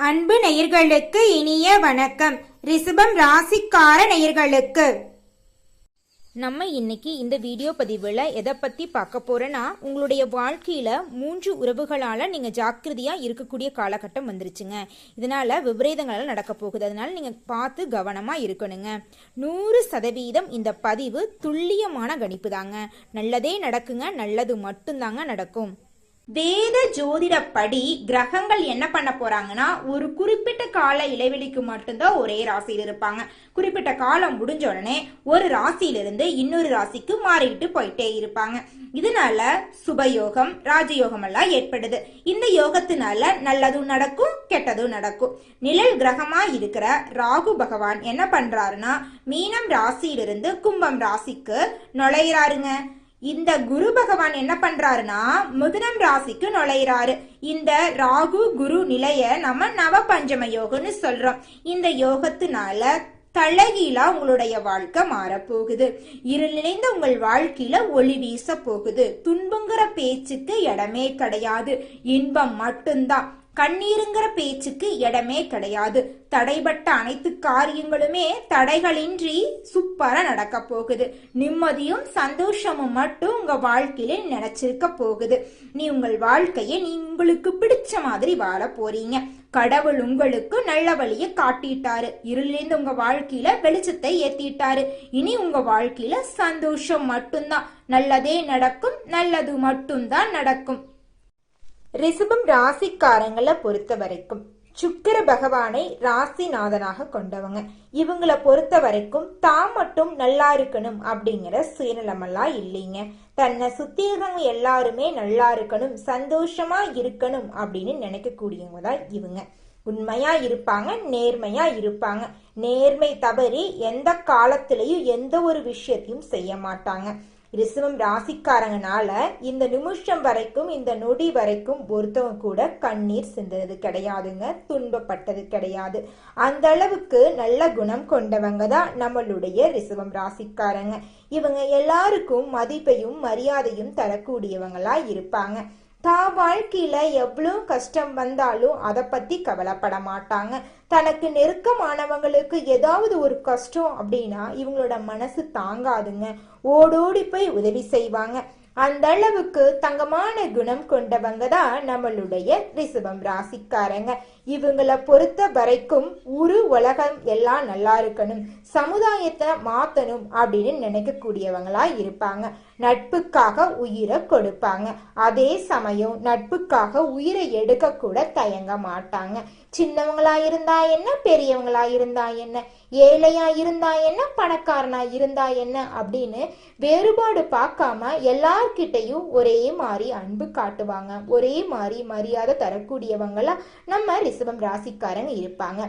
அன்பு நேயர்களுக்கு இனிய வணக்கம். ரிஷபம் ராசிக்கார நேயர்களுக்கு. நம்ம இன்னைக்கு இந்த வீடியோ பதிவில் எதை பற்றி பார்க்க போகிறோன்னா உங்களுடைய வாழ்க்கையில் மூன்று உறவுகளால் நீங்கள் ஜாக்கிரதையாக இருக்கக்கூடிய காலகட்டம் வந்துருச்சுங்க. இதனால் விபரீதங்களால் நடக்க போகுது. அதனால் நீங்கள் பார்த்து கவனமாக இருக்கணுங்க. நூறு சதவீதம் இந்த பதிவு துல்லியமான கணிப்பு தாங்க நல்லதே நடக்குங்க நல்லது மட்டும்தாங்க நடக்கும். வேத ஜோதிடப்படி கிரகங்கள் என்ன பண்ண போறாங்கன்னா ஒரு குறிப்பிட்ட கால இடைவெளிக்கு மட்டும்தான் ஒரே ராசியில் இருப்பாங்க. குறிப்பிட்ட காலம் முடிஞ்ச உடனே ஒரு ராசியிலிருந்து இன்னொரு ராசிக்கு மாறிக்கிட்டு போயிட்டே இருப்பாங்க. இதனால சுபயோகம் ராஜயோகம் எல்லாம் ஏற்படுது. இந்த யோகத்தினால நல்லதும் நடக்கும் கெட்டதும் நடக்கும். நிழல் கிரகமா இருக்கிற ராகு பகவான் என்ன பண்றாருன்னா மீனம் ராசியிலிருந்து கும்பம் ராசிக்கு நுழையிறாருங்க. இந்த குரு பகவான் என்ன பண்றாருன்னா முதனம் ராசிக்கு நுழையிறாரு. இந்த ராகு குரு நிலைய நம்ம நவ பஞ்சம யோகம்னு சொல்றோம். இந்த யோகத்தினால தலகீழா உங்களுடைய வாழ்க்கை மாறப்போகுது. இருள் நிறைந்த உங்கள் வாழ்க்கையில ஒளி வீச போகுது துன்பங்கிற பேச்சுக்கு இடமே கிடையாது. இன்பம் மட்டும்தான். கண்ணீருங்கிற பேச்சுக்கு இடமே கிடையாது. தடைபட்ட அனைத்து காரியங்களுமே தடைகளின்றி சூப்பரா நடக்க போகுது. நிம்மதியும் சந்தோஷமும் மட்டும் உங்க வாழ்க்கையில நினைச்சிருக்க போகுது. நீ உங்கள் வாழ்க்கையை நீ உங்களுக்கு பிடிச்ச மாதிரி வாழ போறீங்க. கடவுள் உங்களுக்கு நல்ல வழியை காட்டிட்டாரு. இருளிலிருந்து உங்க வாழ்க்கையில வெளிச்சத்தை ஏத்திட்டாரு. இனி உங்க வாழ்க்கையில சந்தோஷம் மட்டும்தான். நல்லதே நடக்கும் நல்லது மட்டும்தான் நடக்கும். ரிஷபம் ராசிக்காரங்களை பொறுத்த வரைக்கும் சுக்கிர பகவானை ராசிநாதனாக கொண்டவங்க. இவங்களை பொறுத்த வரைக்கும் தான் மட்டும் நல்லா இருக்கணும் அப்படிங்கிற சுயநலமெல்லாம் இல்லைங்க. தன்னை சுத்தி இருக்கவங்க எல்லாருமே நல்லா இருக்கணும் சந்தோஷமா இருக்கணும் அப்படின்னு நினைக்கக்கூடியவங்க தான் இவங்க. உண்மையா இருப்பாங்க நேர்மையா இருப்பாங்க. நேர்மை தவறி எந்த காலத்திலையும் எந்த ஒரு விஷயத்தையும் செய்ய மாட்டாங்க. ரிசவம் ராசிக்காரங்கனால இந்த நிமிஷம் வரைக்கும் இந்த நொடி வரைக்கும் ஒருத்தவங்க கூட கண்ணீர் சிந்தது கிடையாதுங்க துன்பப்பட்டது கிடையாது. அந்த அளவுக்கு நல்ல குணம் கொண்டவங்க தான் நம்மளுடைய ரிசவம் ராசிக்காரங்க. இவங்க எல்லாருக்கும் மதிப்பையும் மரியாதையும் தரக்கூடியவங்களா இருப்பாங்க. தான் வாழ்க்கையில எவ்வளோ கஷ்டம் வந்தாலும் அதை பத்தி கவலைப்பட மாட்டாங்க. தனக்கு நெருக்கமானவங்களுக்கு ஏதாவது ஒரு கஷ்டம் அப்படின்னா இவங்களோட மனசு தாங்காதுங்க. ஓடோடி போய் உதவி செய்வாங்க. அந்த அளவுக்கு தங்கமான குணம் கொண்டவங்க தான் நம்மளுடைய ரிசபம் ராசிக்காரங்க. இவங்களை பொறுத்த வரைக்கும் உரு உலகம் எல்லாம் நல்லா இருக்கணும். சமுதாயத்தை மாத்தணும் அப்படின்னு நினைக்கக்கூடியவங்களா இருப்பாங்க. நட்புக்காக உயிரை கொடுப்பாங்க. அதே சமயம் நட்புக்காக உயிரை எடுக்க கூட தயங்க மாட்டாங்க. சின்னவங்களா இருந்தா என்ன பெரியவங்களா இருந்தா என்ன ஏழையா இருந்தா என்ன பணக்காரனா இருந்தா என்ன அப்படின்னு வேறுபாடு பார்க்காம எல்லார்கிட்டையும் ஒரே மாதிரி அன்பு காட்டுவாங்க. ஒரே மாதிரி மரியாதை தரக்கூடியவங்களா நம்ம ரிசவம் ராசிக்காரங்க இருப்பாங்க.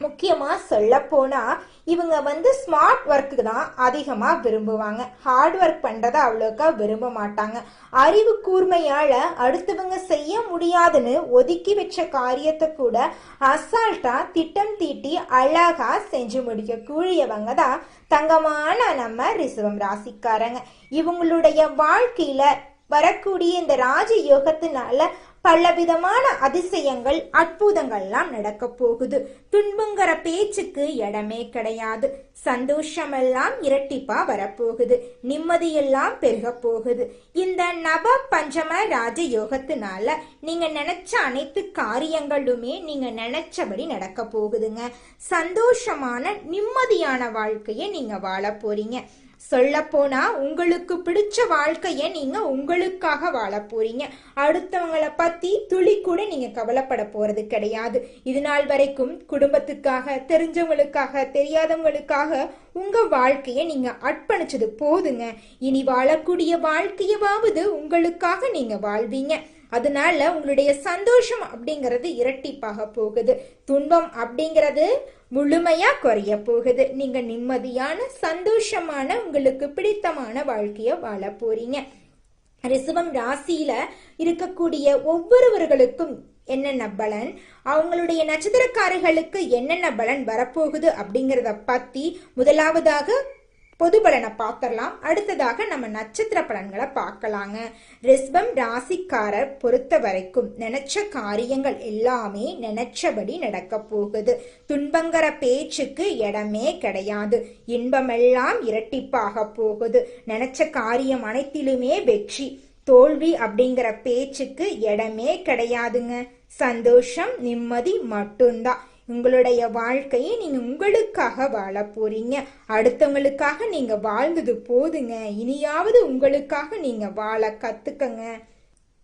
முக்கியமா சொல்ல போனா இவங்க வந்து ஸ்மார்ட் ஒர்க்கு தான் அதிகமா விரும்புவாங்க. ஹார்ட் ஒர்க் பண்றதை அவ்வளோக்கா விரும்ப மாட்டாங்க. அறிவு கூர்மையால அடுத்தவங்க செய்ய முடியாதுன்னு ஒதுக்கி வச்ச காரியத்தை கூட அசால்ட்டா திட்டம் தீட்டி அழகா செஞ்சு முடிக்க கூழியவங்க தான் தங்கமான நம்ம ரிசவம் ராசிக்காரங்க. இவங்களுடைய வாழ்க்கையில வரக்கூடிய இந்த ராஜ யோகத்தினால பலவிதமான அதிசயங்கள் அற்புதங்கள்லாம் நடக்க போகுது. துன்பங்கிற பேச்சுக்கு இடமே கிடையாது. சந்தோஷமெல்லாம் இரட்டிப்பா வரப்போகுது. நிம்மதியெல்லாம் பெருக போகுது. இந்த நவ பஞ்சம ராஜ யோகத்தினால நீங்க நினைச்ச அனைத்து காரியங்களுமே நீங்க நினைச்சபடி நடக்க போகுதுங்க. சந்தோஷமான நிம்மதியான வாழ்க்கையை நீங்க வாழ போறீங்க. சொல்லப்போனா உங்களுக்கு பிடிச்ச வாழ்க்கையை நீங்க உங்களுக்காக வாழ போறீங்க. அடுத்தவங்களை பத்தி துளி கூட நீங்க கவலைப்பட போறது கிடையாது. இது நாள் வரைக்கும் குடும்பத்துக்காக தெரிஞ்சவங்களுக்காக தெரியாதவங்களுக்காக உங்க வாழ்க்கையை நீங்க அர்ப்பணிச்சது போதுங்க. இனி வாழக்கூடிய வாழ்க்கையவாவது உங்களுக்காக நீங்க வாழ்வீங்க. அதனால உங்களுடைய சந்தோஷம் அப்படிங்கிறது இரட்டிப்பாக போகுது. துன்பம் அப்படிங்கிறது முழுமையா குறைய போகுது. நீங்க நிம்மதியான சந்தோஷமான உங்களுக்கு பிடித்தமான வாழ்க்கைய வாழ போறீங்க. ரிசவம் ராசியில இருக்கக்கூடிய ஒவ்வொருவர்களுக்கும் என்னென்ன பலன்? அவங்களுடைய நட்சத்திரக்காரர்களுக்கு என்னென்ன பலன் வரப்போகுது அப்படிங்கிறத பத்தி முதலாவதாக பொது பலனை பார்த்துடலாம். அடுத்ததாக நம்ம நட்சத்திர பலன்களை பார்க்கலாங்க. ரிஸ்பம் ராசிக்காரர் பொறுத்த வரைக்கும் நினைச்ச காரியங்கள் எல்லாமே நினைச்சபடி நடக்க போகுது. துன்பங்கர பேச்சுக்கு இடமே கிடையாது. இன்பமெல்லாம் இரட்டிப்பாக போகுது. நினைச்ச காரியம் அனைத்திலுமே வெற்றி. தோல்வி அப்படிங்கிற பேச்சுக்கு இடமே கிடையாதுங்க. சந்தோஷம் நிம்மதி மட்டும்தான். உங்களுடைய வாழ்க்கையை நீங்க உங்களுக்காக வாழ போறீங்க. அடுத்தவங்களுக்காக நீங்க வாழ்ந்தது போதுங்க. இனியாவது உங்களுக்காக நீங்க வாழ கத்துக்கங்க.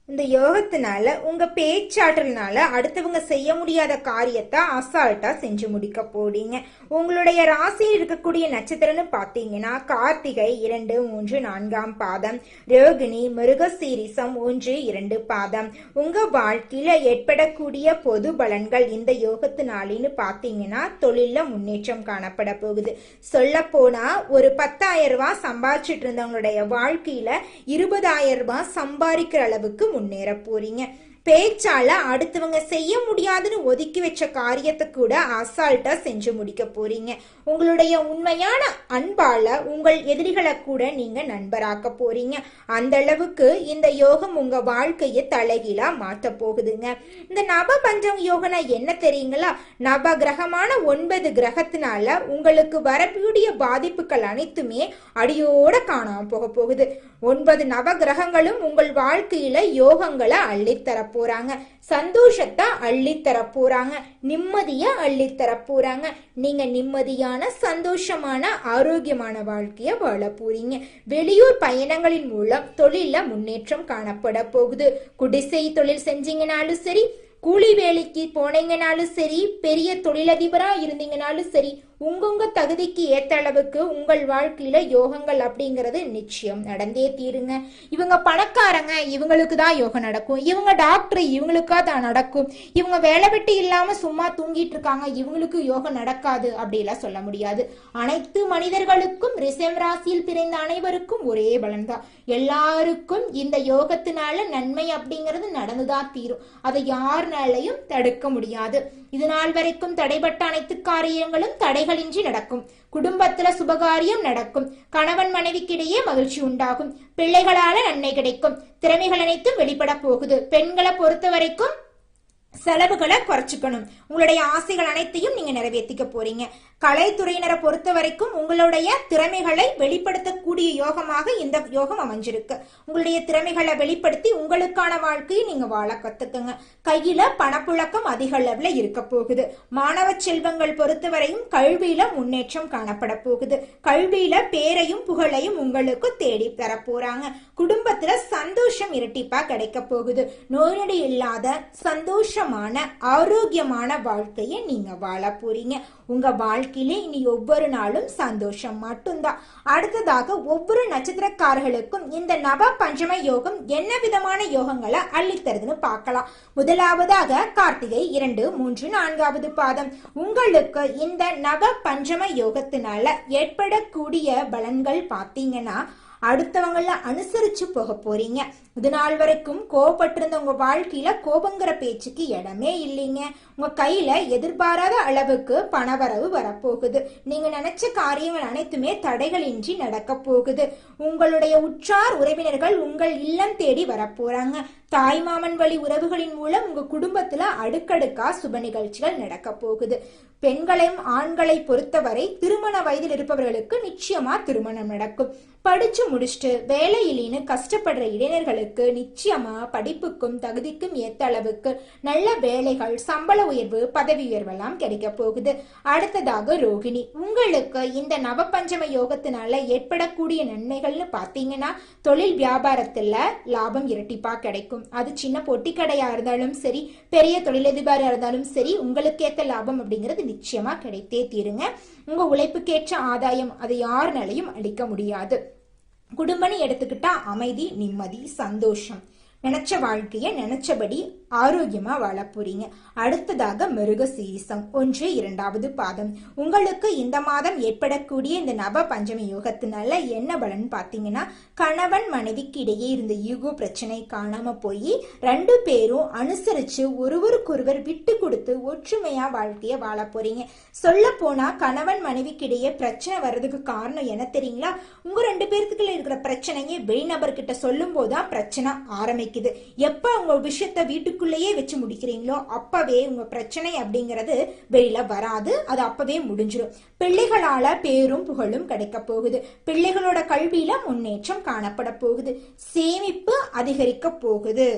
இந்த யோகத்தினால உங்க பேச்சாற்றல்னால அடுத்தவங்க செய்ய முடியாத காரியத்தை அசால்ட்டா செஞ்சு முடிக்க போறீங்க. உங்களுடைய ராசியில் இருக்கக்கூடிய நட்சத்திரம்னு பார்த்தீங்கன்னா கார்த்திகை இரண்டு மூன்று நான்காம் பாதம் ரோகிணி மிருகசீரிசம் ஒன்று இரண்டு பாதம். உங்க வாழ்க்கையில ஏற்படக்கூடிய பொது பலன்கள் இந்த யோகத்தினாலின்னு பார்த்தீங்கன்னா தொழில முன்னேற்றம் காணப்பட போகுது. சொல்ல போனா ஒரு பத்தாயிரம் ரூபாய் சம்பாதிச்சிட்டு இருந்தவங்களுடைய வாழ்க்கையில இருபதாயிரம் ரூபாய் சம்பாதிக்கிற அளவுக்கு முன்னேற போறீங்க பேச்சால அடுத்தவங்க செய்ய முடியாதுன்னு ஒதுக்கி வச்ச காரியத்தை கூட அசால்ட்டா செஞ்சு முடிக்க போறீங்க. உங்களுடைய உண்மையான அன்பால உங்கள் எதிரிகளை கூட நீங்க நண்பராக்க போறீங்க. அந்த அளவுக்கு இந்த யோகம் உங்க வாழ்க்கையை தலைகீழா மாத்த போகுதுங்க. இந்த நவ பஞ்சம் யோகனா என்ன தெரியுங்களா? நவ கிரகமான ஒன்பது கிரகத்தினால உங்களுக்கு வரக்கூடிய பாதிப்புகள் அனைத்துமே அடியோட காணாம போக போகுது. ஒன்பது நவ கிரகங்களும் உங்கள் வாழ்க்கையில யோகங்களை அள்ளித்தர போறாங்க சந்தோஷத்தை அள்ளித்தர போறாங்க நிம்மதிய அள்ளித்தர போறாங்க நீங்க நிம்மதியான சந்தோஷமான ஆரோக்கியமான வாழ்க்கைய வாழ போறீங்க. வெளியூர் பயணங்களின் மூலம் தொழில முன்னேற்றம் காணப்பட போகுது. குடிசை தொழில் செஞ்சீங்கனாலும் சரி கூலி வேலைக்கு போனீங்கனாலும் சரி பெரிய தொழிலதிபரா இருந்தீங்கனாலும் சரி உங்கவுங்க தகுதிக்கு ஏத்த அளவுக்கு உங்கள் வாழ்க்கையில யோகங்கள் அப்படிங்கிறது நிச்சயம். நடந்தே தீருங்க. இவங்க பணக்காரங்க இவங்களுக்கு தான் யோகம் நடக்கும். இவங்க டாக்டர் இவங்களுக்கா தான் நடக்கும். இவங்க வேலை வெட்டி இல்லாம சும்மா தூங்கிட்டு இருக்காங்க. இவங்களுக்கு யோகம் நடக்காது அப்படிலாம் சொல்ல முடியாது. அனைத்து மனிதர்களுக்கும் ரிசம் ராசியில் பிறந்த அனைவருக்கும் ஒரே பலன் தான் எல்லாருக்கும் இந்த யோகத்தினால நன்மை அப்படிங்கிறது நடந்துதான் தீரும். அதை யாருனாலையும் தடுக்க முடியாது. இது நாள் வரைக்கும் தடைபட்ட அனைத்து காரியங்களும் தடைகள் தடைகளின்றி நடக்கும். குடும்பத்துல சுபகாரியம் நடக்கும். கணவன் மனைவிக்கிடையே மகிழ்ச்சி உண்டாகும். பிள்ளைகளால நன்மை கிடைக்கும். திறமைகள் அனைத்தும் வெளிப்பட போகுது. பெண்களை பொறுத்த வரைக்கும் செலவுகளை குறைச்சிக்கணும். உங்களுடைய ஆசைகள் அனைத்தையும் நீங்க நிறைவேற்றிக்க போறீங்க. கலைத்துறையினரை பொறுத்த வரைக்கும் உங்களுடைய திறமைகளை வெளிப்படுத்தக்கூடிய யோகமாக இந்த யோகம் அமைஞ்சிருக்கு. உங்களுடைய திறமைகளை வெளிப்படுத்தி உங்களுக்கான வாழ்க்கையை நீங்க வாழ கத்துக்குங்க. கையில பணப்புழக்கம் அதிக அளவுல இருக்க போகுது. மாணவ செல்வங்கள் பொறுத்தவரையும் கல்வியில முன்னேற்றம் காணப்பட போகுது. கல்வியில பேரையும் புகழையும் உங்களுக்கு தேடி தர போறாங்க. குடும்பத்துல சந்தோஷம் இரட்டிப்பா கிடைக்க போகுது. நோய் இல்லாத இல்லாத சந்தோஷமான ஆரோக்கியமான வாழ்க்கையை நீங்கள் வாழ போறீங்க. உங்க வாழ்க்கையிலே இனி ஒவ்வொரு நாளும் சந்தோஷம் மட்டும்தான். அடுத்ததாக ஒவ்வொரு நட்சத்திரக்காரர்களுக்கும் இந்த நவ பஞ்சம யோகம் என்ன விதமான யோகங்களை அள்ளித்தருதுன்னு பார்க்கலாம். முதலாவதாக கார்த்திகை இரண்டு மூன்று நான்காவது பாதம். உங்களுக்கு இந்த நவ பஞ்சம யோகத்தினால ஏற்படக்கூடிய பலன்கள் பார்த்தீங்கன்னா அடுத்தவங்கள அனுசரிச்சு போக போறீங்க. இது நாள் வரைக்கும் கோவப்பட்டிருந்த உங்க வாழ்க்கையில கோபங்கிற பேச்சுக்கு இடமே இல்லைங்க. உங்க கையில எதிர்பாராத அளவுக்கு பணவரவு வரப்போகுது. நீங்க நினைச்ச காரியங்கள் அனைத்துமே தடைகளின்றி நடக்க போகுது. உங்களுடைய உற்றார் உறவினர்கள் உங்கள் இல்லம் தேடி வரப்போறாங்க. தாய்மாமன் வழி உறவுகளின் மூலம் உங்க குடும்பத்துல அடுக்கடுக்கா சுப நிகழ்ச்சிகள் நடக்க போகுது. பெண்களையும் ஆண்களை பொறுத்தவரை திருமண வயதில் இருப்பவர்களுக்கு நிச்சயமா திருமணம் நடக்கும். படிச்சு முடிச்சுட்டு வேலையிலின்னு கஷ்டப்படுற இளைஞர்களுக்கு நிச்சயமா படிப்புக்கும் தகுதிக்கும் ஏத்த அளவுக்கு நல்ல வேலைகள் சம்பள உயர்வு பதவி உயர்வெல்லாம் கிடைக்க போகுது. அடுத்ததாக ரோகிணி உங்களுக்கு இந்த நவபஞ்சம யோகத்தினால ஏற்படக்கூடிய நன்மைகள்னு பார்த்தீங்கன்னா தொழில் வியாபாரத்துல லாபம் இரட்டிப்பா கிடைக்கும். அது சின்ன பொட்டி கடையா இருந்தாலும் சரி பெரிய தொழிலதிபரா இருந்தாலும் சரி உங்களுக்கு ஏத்த லாபம் அப்படிங்கிறது நிச்சயமா கிடைத்தே தீருங்க. உங்க உழைப்புக்கேற்ற ஆதாயம் அதை யாருனாலையும் அளிக்க முடியாது. குடும்பம்னு எடுத்துக்கிட்டா அமைதி நிம்மதி சந்தோஷம். நினைச்ச வாழ்க்கைய நினைச்சபடி ஆரோக்கியமா வாழ போறீங்க. அடுத்ததாக மிருக சீரிசம் ஒன்று இரண்டாவது பாதம். உங்களுக்கு இந்த மாதம் ஏற்படக்கூடிய இந்த நவ பஞ்சமி யோகத்தினால என்ன பலன் பார்த்தீங்கன்னா கணவன் மனைவிக்கு இடையே இருந்த யூகோ பிரச்சனை காணாம போய் ரெண்டு பேரும் அனுசரிச்சு ஒருவருக்கொருவர் விட்டு கொடுத்து ஒற்றுமையா வாழ்க்கைய வாழ போறீங்க. சொல்ல போனா கணவன் மனைவிக்கு இடையே பிரச்சனை வர்றதுக்கு காரணம் என்ன தெரியுங்களா? உங்க ரெண்டு பேர்த்துக்குள்ள இருக்கிற பிரச்சனையை வெளிநபர்கிட்ட சொல்லும் போதுதான் பிரச்சனை ஆரம்பிக்கும். ஆரம்பிக்குது எப்ப உங்க விஷயத்த வீட்டுக்குள்ளேயே வச்சு முடிக்கிறீங்களோ அப்பவே உங்க பிரச்சனை அப்படிங்கிறது வெளியில வராது. அது அப்பவே முடிஞ்சிடும் பிள்ளைகளால பேரும் புகழும் கிடைக்க போகுது. பிள்ளைகளோட கல்வியில முன்னேற்றம் காணப்பட போகுது. சேமிப்பு அதிகரிக்க போகுது.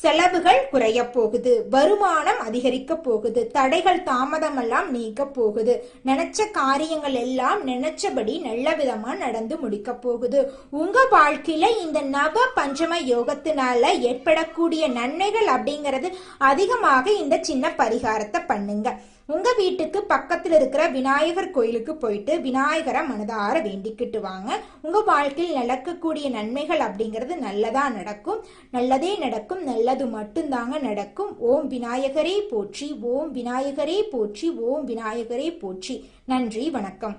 செலவுகள் குறைய போகுது வருமானம் அதிகரிக்க போகுது தடைகள் தாமதம் எல்லாம் நீக்க போகுது. நினைச்ச காரியங்கள் எல்லாம் நினைச்சபடி நல்ல விதமா நடந்து முடிக்க போகுது. உங்க வாழ்க்கையில இந்த நவ பஞ்சம யோகத்தினால ஏற்படக்கூடிய நன்மைகள் அப்படிங்கிறது அதிகமாக இந்த சின்ன பரிகாரத்தை பண்ணுங்க. உங்க வீட்டுக்கு பக்கத்துல இருக்கிற விநாயகர் கோயிலுக்கு போயிட்டு விநாயகரை மனதார வேண்டிக்கிட்டு வாங்க. உங்க வாழ்க்கையில் நடக்கக்கூடிய நன்மைகள் அப்படிங்கிறது நல்லதா நடக்கும். நல்லதே நடக்கும் நல்லது மட்டும்தாங்க நடக்கும். ஓம் விநாயகரே போற்றி ஓம் விநாயகரே போற்றி ஓம் விநாயகரே போற்றி. நன்றி வணக்கம்.